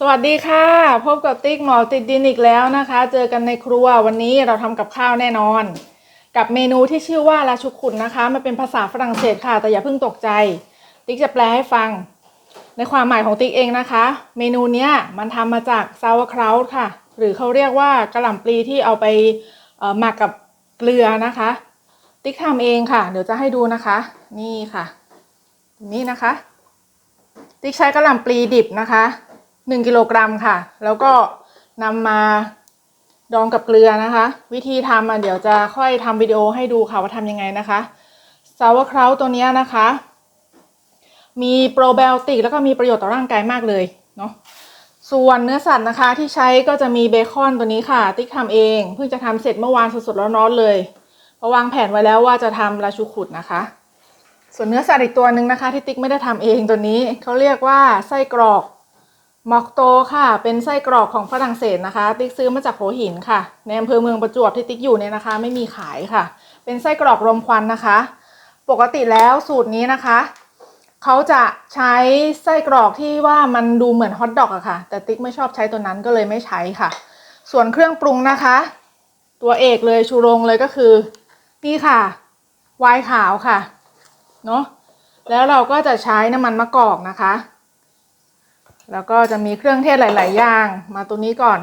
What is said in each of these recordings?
สวัสดีค่ะ พบกับติ๊กหมอติดดินอีกแล้วนะคะ เจอกันในครัววันนี้เราทำกับข้าวแน่นอน กับเมนูที่ชื่อว่าลาชุกุนนะคะมันเป็นภาษาฝรั่งเศสค่ะ แต่อย่าเพิ่งตกใจ ติ๊กจะแปลให้ฟัง ในความหมายของติ๊กเองนะคะ เมนูเนี้ยมันทำมาจากซาวคราวค่ะ หรือเขาเรียกว่ากระหล่ำปลีที่เอาไปหมักกับเกลือนะคะ ติ๊กทำเองค่ะ เดี๋ยวจะให้ดูนะคะ นี่ค่ะนี่นะคะ ติ๊กใช้กระหล่ำปลีดิบนะคะ หนึ่งกิโลกรัมค่ะ แล้วก็นำมาดองกับเกลือนะคะ วิธีทำอะเดี๋ยวจะค่อยทำวิดีโอให้ดูค่ะว่าทำยังไงนะคะซาวคราวตัวเนี้ยนะคะ มีโปรไบโอติกแล้วก็มีประโยชน์ต่อร่างกายมากเลยเนาะส่วนเนื้อสัตว์นะคะที่ใช้ก็จะมีเบคอนตัวนี้ค่ะ ติ๊กทำเองเพิ่งจะทำเสร็จเมื่อวานสดๆร้อนๆเลยเพราะวางแผนไว้แล้วว่าจะทำราชูขุดนะคะ ส่วนเนื้อสัตว์อีกตัวหนึ่งนะคะ ที่ติ๊กไม่ได้ทำเองตัวนี้เขาเรียกว่าไส้กรอก มอกโตค่ะ เป็นไส้กรอกของฝรั่งเศสนะคะ ติ๊กซื้อมาจากหัวหินค่ะ ในอำเภอเมืองประจวบที่ติ๊กอยู่เนี่ยนะคะ ไม่มีขายค่ะ เป็นไส้กรอกรมควันนะคะ ปกติแล้วสูตรนี้นะคะ เขาจะใช้ไส้กรอกที่ว่ามันดูเหมือนฮอทดอกอะค่ะ แต่ติ๊กไม่ชอบใช้ตัวนั้นก็เลยไม่ใช้ค่ะ ส่วนเครื่องปรุงนะคะ ตัวเอกเลยชูโรงเลยก็คือ นี่ค่ะ ไวน์ขาวค่ะ เนาะ แล้วเราก็จะใช้น้ำมันมะกอกนะคะ แล้วก็จะมีเครื่องเทศหลาย ๆ อย่าง มาตัวนี้ก่อน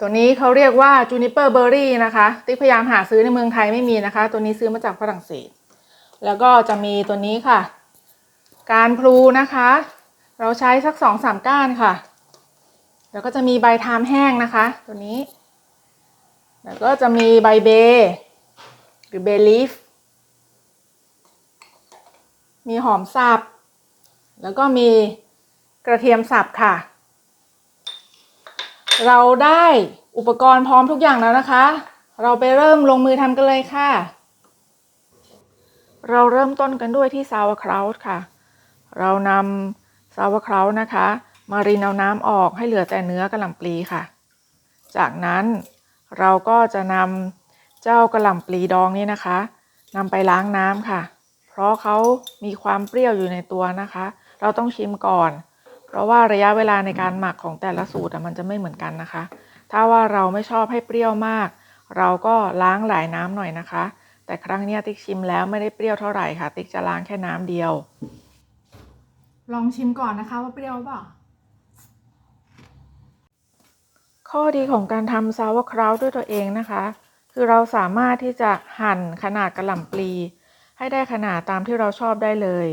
ตัวนี้เขาเรียกว่า juniper berry นะคะ ติ๊กพยายามหาซื้อในเมืองไทยไม่มีนะคะ ตัวนี้ซื้อมาจากฝรั่งเศส แล้วก็จะมีตัวนี้ค่ะ การพลูนะคะ เราใช้สักสองสามก้านค่ะ แล้วก็จะมีใบทามแห้งนะคะ ตัวนี้ แล้วก็จะมีใบเบหรือเบลีฟ มีหอมสับ แล้วก็มี กระเทียมสับค่ะ เราได้อุปกรณ์พร้อมทุกอย่างแล้วนะคะ เราไปเริ่มลงมือทำกันเลยค่ะ เราเริ่มต้นกันด้วยที่ซาวคราวค่ะ เรานำซาวคราวนะคะ มารินเอาน้ำออกให้เหลือแต่เนื้อกระหล่ำปลีค่ะ จากนั้นเราก็จะนำเจ้ากระหล่ำปลีดองนี้นะคะนำไปล้างน้ำค่ะ เพราะเขามีความเปรี้ยวอยู่ในตัวนะคะ เราต้องชิมก่อน ราะว่าระยะเวลาในการหมักของแต่ละสูตรอะมันจะไม่เหมือนกันนะคะ ถ้าว่าเราไม่ชอบให้เปรี้ยวมาก เราก็ล้างหลายน้ำหน่อยนะคะ แต่ครั้งเนี้ยติ๊กชิมแล้วไม่ได้เปรี้ยวเท่าไหร่ค่ะ ติ๊กจะล้างแค่น้ำเดียว ลองชิมก่อนนะคะว่าเปรี้ยวเปล่าข้อดีของการทำซาวคราวด้วยตัวเองนะคะ คือเราสามารถที่จะหั่นขนาดกระหล่ำปลี ให้ได้ขนาดตามที่เราชอบได้เลย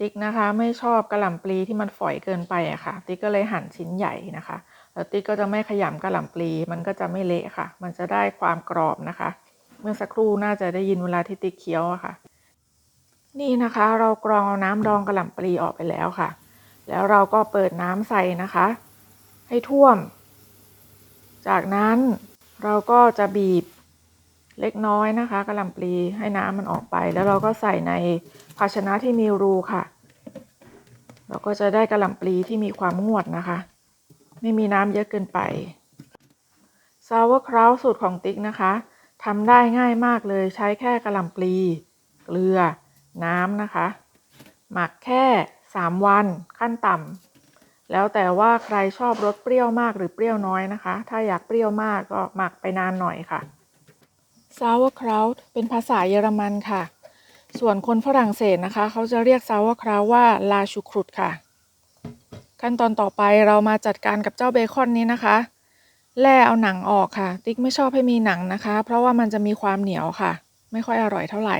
ติ๊กนะคะไม่ชอบกระหล่ำปลีที่มันฝอยเกินไปอะค่ะ ติ๊กก็เลยหั่นชิ้นใหญ่นะคะ แล้วติ๊กก็จะไม่ขยำกระหล่ำปลีมันก็จะไม่เละค่ะ มันจะได้ความกรอบนะคะ เมื่อสักครู่น่าจะได้ยินเวลาที่ติ๊กเคี้ยวอะค่ะ นี่นะคะเรากรองเอาน้ำดองกระหล่ำปลีออกไปแล้วค่ะ แล้วเราก็เปิดน้ำใส่นะคะ ให้ท่วม จากนั้นเราก็จะบีบ เล็กน้อยนะคะกระหล่ำปลีให้น้ำมันออกไป แล้วเราก็ใส่ในภาชนะที่มีรูค่ะ เราก็จะได้กระหล่ำปลีที่มีความงวดนะคะ ไม่มีน้ำเยอะเกินไปซาวคราวสูตรของติ๊กนะคะทำได้ง่ายมากเลยใช้แค่กระหล่ำปลี เกลือ น้ำนะคะ หมักแค่ 3 วันขั้นต่ำแล้วแต่ว่าใครชอบรสเปรี้ยวมากหรือเปรี้ยวน้อยนะคะ ถ้าอยากเปรี้ยวมากก็หมักไปนานหน่อยค่ะ sauerkraut เป็นภาษาเยอรมันค่ะ ส่วนคนฝรั่งเศสนะคะ เขาจะเรียก sauerkraut ว่า la choucroute ค่ะ ขั้นตอนต่อไปเรามาจัดการกับเจ้าเบคอนนี้นะคะ แล่เอาหนังออกค่ะ ติ๊กไม่ชอบให้มีหนังนะคะ เพราะว่ามันจะมีความเหนียวค่ะ ไม่ค่อยอร่อยเท่าไหร่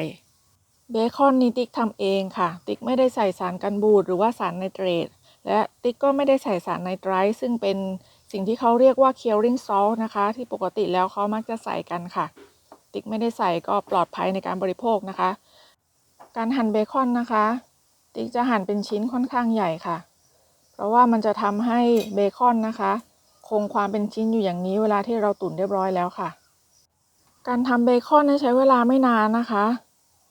เบคอนนี้ติ๊กทำเองค่ะ ติ๊กไม่ได้ใส่สารกันบูดหรือว่าสารไนเตรต และติ๊กก็ไม่ได้ใส่สารไนไตรท์ซึ่งเป็นสิ่งที่เขาเรียกว่า curing salt นะคะ ที่ปกติแล้วเขามักจะใส่กันค่ะ ติ๊กไม่ได้ใส่ก็ปลอดภัยในการบริโภคนะคะ การหั่นเบคอนนะคะ ติ๊กจะหั่นเป็นชิ้นค่อนข้างใหญ่ค่ะ เพราะว่ามันจะทำให้เบคอนนะคะ คงความเป็นชิ้นอยู่อย่างนี้เวลาที่เราตุ๋นเรียบร้อยแล้วค่ะ การทำเบคอนใช้เวลาไม่นานนะคะ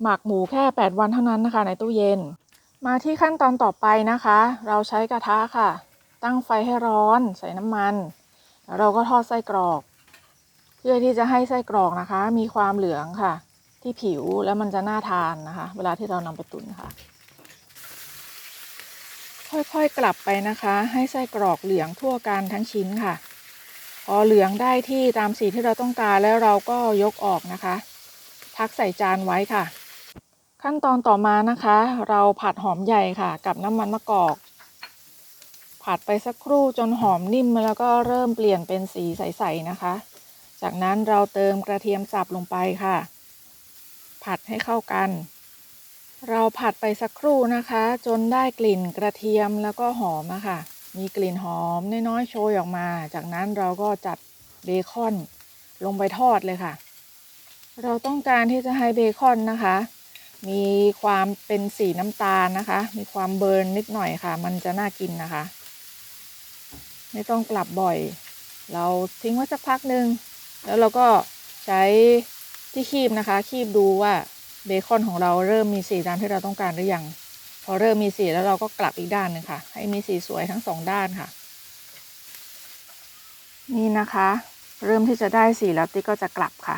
หมักหมูแค่ 8 วันเท่านั้นนะคะ ในตู้เย็น มาที่ขั้นตอนต่อไปนะคะ เราใช้กระทะค่ะ ตั้งไฟให้ร้อน ใส่น้ำมัน แล้วเราก็ทอดไส้กรอก เพื่อที่จะให้ไส้กรอกนะคะ มีความเหลืองค่ะ ที่ผิวแล้วมันจะน่าทานนะคะ เวลาที่เรานำไปตุ๋นค่ะ ค่อยๆกลับไปนะคะ ให้ไส้กรอกเหลืองทั่วกันทั้งชิ้นค่ะพอเหลืองได้ที่ตามสีที่เราต้องการแล้วเราก็ยกออกนะคะ พักใส่จานไว้ค่ะ ขั้นตอนต่อมานะคะ เราผัดหอมใหญ่ค่ะ กับน้ำมันมะกอก ผัดไปสักครู่จนหอมนิ่มแล้วก็เริ่มเปลี่ยนเป็นสีใสๆนะคะ จากนั้นเราเติมกระเทียมสับลงไปค่ะ ผัดให้เข้ากัน เราผัดไปสักครู่นะคะ จนได้กลิ่นกระเทียมแล้วก็หอมอะค่ะ มีกลิ่นหอมน้อยๆโชยออกมา จากนั้นเราก็จัดเบคอนลงไปทอดเลยค่ะ เราต้องการที่จะให้เบคอนนะคะ มีความเป็นสีน้ำตาลนะคะ มีความเบิร์นนิดหน่อยค่ะ มันจะน่ากินนะคะ ไม่ต้องกลับบ่อย เราทิ้งไว้สักพักหนึ่ง แล้วเราก็ใช้ที่คีบนะคะ คีบดูว่าเบคอนของเราเริ่มมีสีตามที่เราต้องการหรือยัง พอเริ่มมีสีแล้วเราก็กลับอีกด้านหนึ่งค่ะ ให้มีสีสวยทั้งสองด้านค่ะ นี่นะคะ เริ่มที่จะได้สีแล้วติ๊กก็จะกลับค่ะ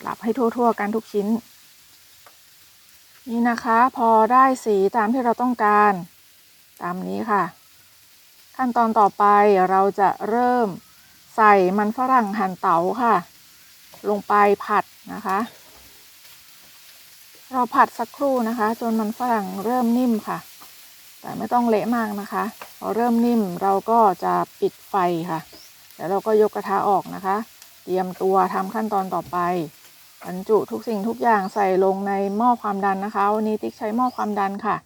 กลับให้ทั่วๆกันทุกชิ้น นี่นะคะ พอได้สีตามที่เราต้องการ ตามนี้ค่ะ ขั้นตอนต่อไปเราจะเริ่ม ใส่มันฝรั่งหั่นเต๋าค่ะ ลงไปผัดนะคะ เราผัดสักครู่นะคะ จนมันฝรั่งเริ่มนิ่มค่ะ แต่ไม่ต้องเละมากนะคะ พอเริ่มนิ่มเราก็จะปิดไฟค่ะแล้วเราก็ยกกระทะออกนะคะ เตรียมตัวทำขั้นตอนต่อไปบรรจุทุกสิ่งทุกอย่างใส่ลงในหม้อความดันนะคะ วันนี้ติ๊กใช้หม้อความดันค่ะ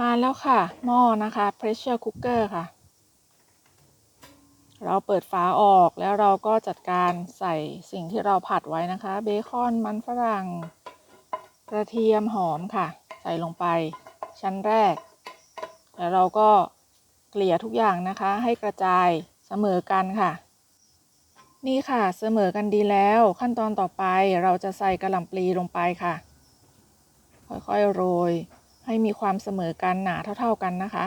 มาแล้วค่ะ หม้อนะคะ pressure cooker ค่ะ เราเปิดฝาออกแล้วเราก็จัดการใส่สิ่งที่เราผัดไว้นะคะ เบคอนมันฝรั่ง กระเทียมหอมค่ะ ใส่ลงไปชั้นแรก แล้วเราก็เกลี่ยทุกอย่างนะคะ ให้กระจายเสมอกันค่ะ นี่ค่ะเสมอกันดีแล้ว ขั้นตอนต่อไปเราจะใส่กระหล่ำปลีลงไปค่ะ ค่อยๆโรย ให้มีความเสมอกันหนาเท่า ๆกันนะคะ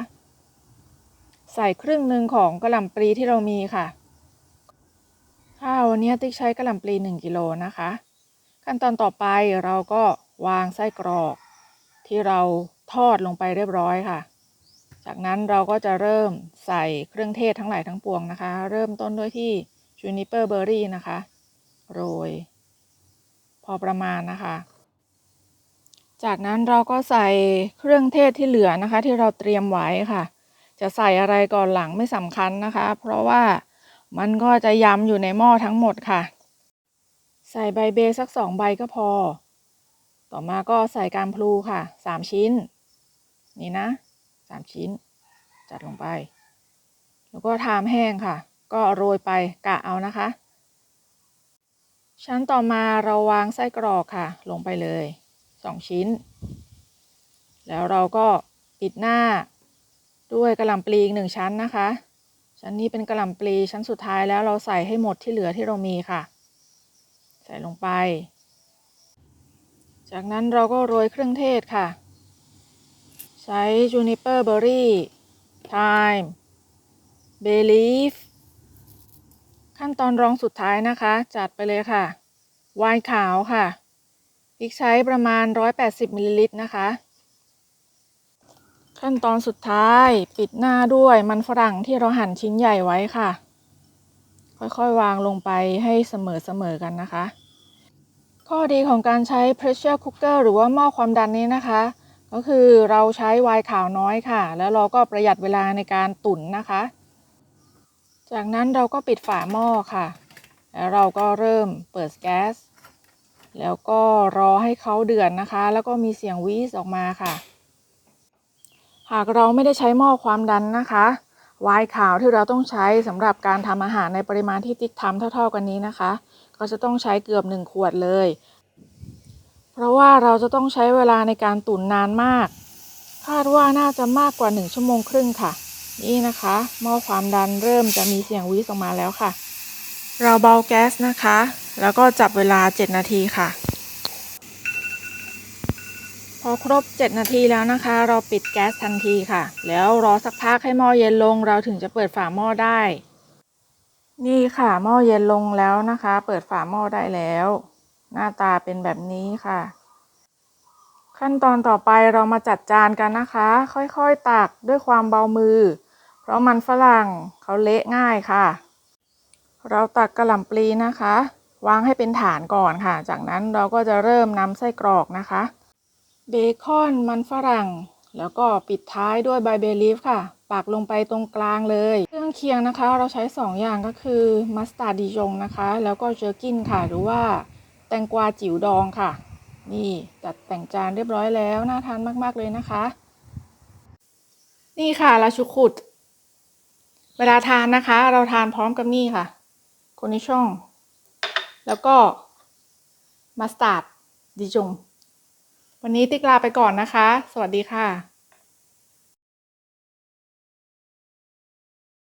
ใส่ครึ่งหนึ่งของกระหล่ำปลีที่เรามีค่ะ ข้าววันนี้ติ๊กใช้กระหล่ำปลี1กิโลนะคะ ขั้นตอนต่อไปเราก็วางไส้กรอก ที่เราทอดลงไปเรียบร้อยค่ะ จากนั้นเราก็จะเริ่มใส่เครื่องเทศทั้งหลายทั้งปวงนะคะ เริ่มต้นด้วยที่ juniper berry นะคะ โรย พอประมาณนะคะ จากนั้นเราก็ใส่เครื่องเทศที่เหลือนะคะ ที่เราเตรียมไว้ค่ะ จะใส่อะไรก่อนหลังไม่สำคัญนะคะ เพราะว่ามันก็จะยำอยู่ในหม้อทั้งหมดค่ะ ใส่ใบเบสักสองใบก็พอ ต่อมาก็ใส่การพลูค่ะสามชิ้น นี่นะสามชิ้น จัดลงไป แล้วก็ทามแห้งค่ะ ก็โรยไปกะเอานะคะ ชั้นต่อมาเราวางไส้กรอกค่ะ ลงไปเลยสองชิ้น แล้วเราก็ปิดหน้า ด้วยกระหล่ำปลีอีกหนึ่งชั้นนะคะ ชั้นนี้เป็นกระหล่ำปลีชั้นสุดท้ายแล้วเราใส่ให้หมดที่เหลือที่เรามีค่ะ ใส่ลงไป จากนั้นเราก็โรยเครื่องเทศค่ะ ใช้ juniper berry thyme bay leaf ขั้นตอนรองสุดท้ายนะคะ จัดไปเลยค่ะ ไวน์ขาวค่ะพริกใช้ประมาณ 180มิลลิลิตรนะคะ ขั้นตอนสุดท้ายปิดหน้าด้วยมันฝรั่งที่เราหั่นชิ้นใหญ่ไว้ค่ะ ค่อยๆ วางลงไปให้เสมอๆกันนะคะ ข้อดีของการใช้ pressure cooker หรือว่าหม้อความดันนี้นะคะ ก็คือเราใช้ไวน์ขาวน้อยค่ะ แล้วเราก็ประหยัดเวลาในการตุ๋นนะคะ จากนั้นเราก็ปิดฝาหม้อค่ะ แล้วเราก็เริ่มเปิดแก๊สแล้วก็รอให้เขาเดือดนะคะ แล้วก็มีเสียงวีสออกมาค่ะ หากเราไม่ได้ใช้หม้อความดันนะคะไวน์ขาวที่เราต้องใช้สำหรับการทำอาหารในปริมาณที่ติ๊กทำเท่า ๆกันนี้นะคะ ก็จะต้องใช้เกือบหนึ่งขวดเลย เพราะว่าเราจะต้องใช้เวลาในการตุ๋นนานมาก คาดว่าน่าจะมากกว่า 1 ชั่วโมงครึ่งค่ะ นี่นะคะหม้อความดันเริ่มจะมีเสียงวีสออกมาแล้วค่ะ เราเบาแก๊สนะคะ แล้วก็จับเวลา 7 นาทีค่ะ อครบ 7 นาทีแล้วนะคะ เราปิดแก๊สทันทีค่ะ แล้วรอสักพักให้หม้อเย็นลงเราถึงจะเปิดฝาหม้อได้ นี่ค่ะหม้อเย็นลงแล้วนะคะ เปิดฝาหม้อได้แล้ว หน้าตาเป็นแบบนี้ค่ะ ขั้นตอนต่อไปเรามาจัดจานกันนะคะ ค่อยๆตักด้วยความเบามือ เพราะมันฝรั่งเขาเละง่ายค่ะ เราตักกระหล่ำปลีนะคะ วางให้เป็นฐานก่อนค่ะ จากนั้นเราก็จะเริ่มนำไส้กรอกนะคะ เบคอนมันฝรั่ง แล้วก็ปิดท้ายด้วยใบเบลีฟค่ะ ปักลงไปตรงกลางเลย เครื่องเคียงนะคะ เราใช้ 2 อย่างก็คือมัสตาร์ดดิจงนะคะ แล้วก็เจอร์กินค่ะ หรือว่าแตงกวาจิ๋วดองค่ะ นี่จัดแต่งจานเรียบร้อยแล้ว น่าทานมาก ๆ เลยนะคะ นี่ค่ะลาชุคุด เวลาทานนะคะ เราทานพร้อมกับนี่ค่ะคนิช่อง แล้วก็มัสตาร์ดดิจง วันนี้ติ๊กลาไปก่อนนะคะ สวัสดีค่ะ